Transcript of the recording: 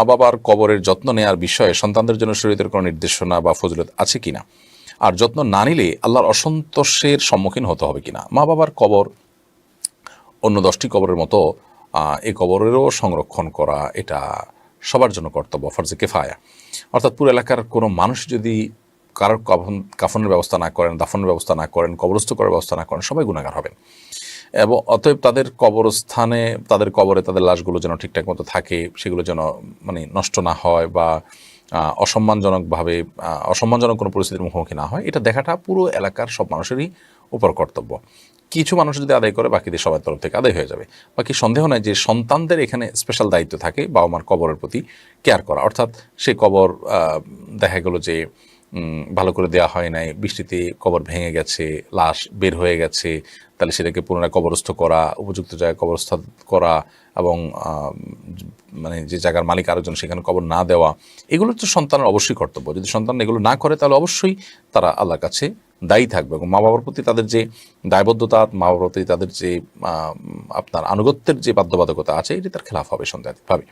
মা বাবার কবরের যত্ন নেওয়ার বিষয়ে সন্তানদের জন্য শরীরের কোনো নির্দেশনা বা ফজলত আছে কিনা? আর যত্ন না নিলে আল্লাহর অসন্তোষের সম্মুখীন হতে হবে কিনা? মা বাবার কবর অন্য দশটি কবরের মতো এই কবরেরও সংরক্ষণ করা এটা সবার জন্য কর্তব্য, ফরজে কেফায়া। অর্থাৎ পুরো এলাকার কোনো মানুষ যদি কারোর কাফন, কাফনের ব্যবস্থা না করেন, দাফনের ব্যবস্থা না করেন, কবরস্থ করার ব্যবস্থা না করেন, সবাই গুণাগার হবেন। এবং অতএব তাদের কবরস্থানে, তাদের কবরে তাদের লাশগুলো যেন ঠিকঠাক মতো থাকে, সেগুলো যেন মানে নষ্ট না হয় বা অসম্মানজনকভাবে অসম্মানজনক কোনো পরিস্থিতির মুখোমুখি না হয়। এটা দেখাটা পুরো এলাকার সব মানুষেরই উপর কর্তব্য। কিছু মানুষ যদি আদায় করে, বাকিদের সবার তরফ থেকে আদায় হয়ে যাবে। বাকি সন্দেহ নয় যে সন্তানদের এখানে স্পেশাল দায়িত্ব থাকে বাবা মার কবরের প্রতি কেয়ার করা। অর্থাৎ সে কবর দেখা গেল যে ভালো করে দেওয়া হয় নাই, বৃষ্টিতে কবর ভেঙে গেছে, লাশ বের হয়ে গেছে, তাহলে সেটাকে পুনরায় কবরস্থ করা, উপযুক্ত জায়গায় কবরস্থ করা এবং মানে যে জায়গার মালিক আরেকজন, সেখানে কবর না দেওয়া, এগুলো তো সন্তানের অবশ্যই কর্তব্য। যদি সন্তান এগুলো না করে, তাহলে অবশ্যই তারা আল্লাহর কাছে দায়ী থাকবে এবং মা বাবার প্রতি তাদের যে দায়বদ্ধতা মা বাবার প্রতি তাদের যে আপনার আনুগত্যের যে বাধ্যবাধকতা আছে, এটি তার খেলাফ হবে সন্দেহভাবে